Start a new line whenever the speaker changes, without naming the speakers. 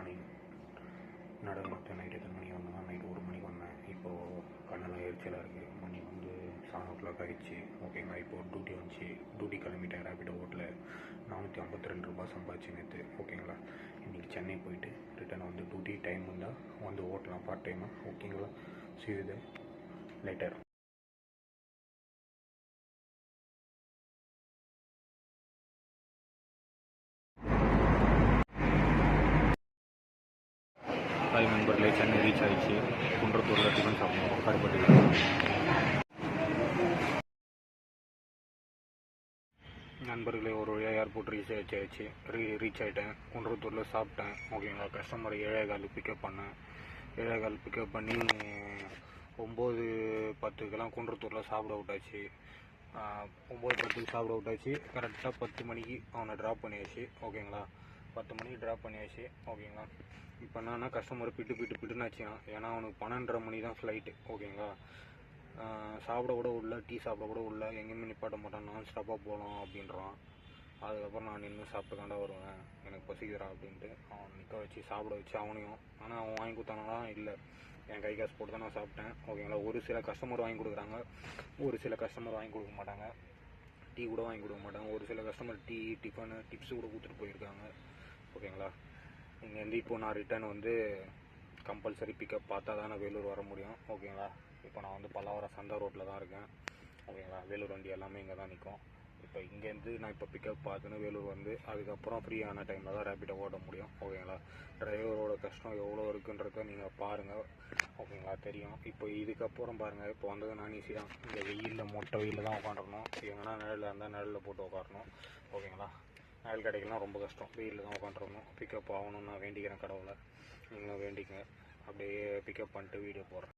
Morning நடுவில் night எத்தனை மணி வந்தோம்னா நைட் ஒரு மணிக்கு வந்தேன். இப்போது கண்ணெல்லாம் எரிச்சலாக இருக்குது மணி வந்து செவன் ஓ கிளாக் ஆகிடுச்சு ஓகேங்களா இப்போது டியூட்டி வந்துச்சு. டியூட்டி கிளம்பிட்டேன் ரேபிடோ ஓட்டில். நானூற்றி ஐம்பத்தி ரெண்டு ரூபா சம்பாதிச்சு நேற்று ஓகேங்களா இன்றைக்கி சென்னை போயிட்டு ரிட்டர்ன் வந்து டியூட்டி டைம் வந்தால் வந்து ஓட்டலாம் பார்ட் டைமாக ஓகேங்களா see you five later Chennai reach ஆயிடுச்சு குன்றத்தூரில் டிஃபன் சாப்பிடுவோம் கருப்பட்டியில் நண்பர்களே ஒரு வழியாக ஏர்போர்ட் ரீச் ஆயிடுச்சு ரீ ரீச் ஆகிட்டேன் குன்றத்தூரில் சாப்பிட்டேன் ஓகேங்களா கஸ்டமர் ஏழேகால் பிக்கப் பண்ணேன் ஏழேகால் பிக்கப் பண்ணி ஒம்பது பத்துக்கெல்லாம் குன்றத்தூரில் சாப்பிட விட்டாச்சு ஒம்பது பத்துக்கு சாப்பிட விட்டாச்சு கரெக்டாக பத்து மணிக்கு அவனை ட்ராப் பண்ணியாச்சு ஓகேங்களா பத்து மணிக்கு ட்ராப் பண்ணியாச்சு ஓகேங்களா இப்போ என்னன்னா கஸ்டமர் பிட்டு பிட்டு பிட்டுன்னு ஆச்சுன்னா ஏன்னா அவனுக்கு பன்னெண்டரை மணி தான் ஃப்ளைட்டு ஓகேங்களா சாப்பிட கூட உள்ள டீ சாப்பிட கூட உள்ள எங்கேயுமே நிப்பாட்ட மாட்டான் நான் ஸ்டாப்பாக போகலாம் அப்படின்றான். அதுக்கப்புறம் நான் நின்று சாப்பிட்டுக்காண்டா வருவேன். எனக்கு பசிக்கிறா அப்படின்ட்டு அவன் நிற்க வச்சு சாப்பிட வச்சு அவனையும் ஆனால் அவன் வாங்கி கொடுத்தானா இல்லை. என் கை காசு போட்டு தான் நான் சாப்பிட்டேன். ஓகேங்களா ஒரு சில கஸ்டமர் வாங்கி கொடுக்குறாங்க. ஒரு சில கஸ்டமர் வாங்கி கொடுக்க மாட்டாங்க. டீ கூட வாங்கி கொடுக்க மாட்டாங்க. ஒரு சில கஸ்டமர் டீ டிஃபனு டிப்ஸ் கூட கொடுத்துட்டு போயிருக்காங்க. ஓகேங்களா இங்கேருந்து இப்போ நான் ரிட்டர்ன் வந்து கம்பல்சரி பிக்கப் பார்த்தா தான் நான் வேலூர் வர முடியும். ஓகேங்களா? இப்போ நான் வந்து பல்லாவரம் சந்தா ரோட்டில் தான் இருக்கேன். ஓகேங்களா? வேலூர் வண்டி எல்லாமே இங்கே தான் நிற்கும் இப்போ இங்கேருந்து நான் இப்போ பிக்கப் பார்த்துன்னு வேலூர் வந்து அதுக்கப்புறம் ஃப்ரீயான டைமில் தான் ரேப்பிட்டை ஓட்ட முடியும். ஓகேங்களா? டிரைவரோட கஷ்டம் எவ்வளோ இருக்குன்றத நீங்கள் பாருங்கள் ஓகேங்களா? தெரியும். இப்போ இதுக்கப்புறம் பாருங்கள் இப்போ வந்தது நான் ஈஸி தான். இந்த வெயிலில் மொட்டை வெயிலில் தான் உட்காந்துருக்கணும். எங்கன்னா நிழலில் இருந்தால் நிழலில் போட்டு உட்காரணும். ஓகேங்களா? ஆயில் கிடைக்கலாம் ரொம்ப கஷ்டம். வெயிலில் தான் உட்காந்துருக்கணும் பிக்கப் ஆகணும்னு நான் வேண்டிக்கிறேன் கடவுளை. நீங்களும் வேண்டிக்கங்க. அப்படியே பிக்கப் பண்ணிட்டு வீடியோ போடுறேன்.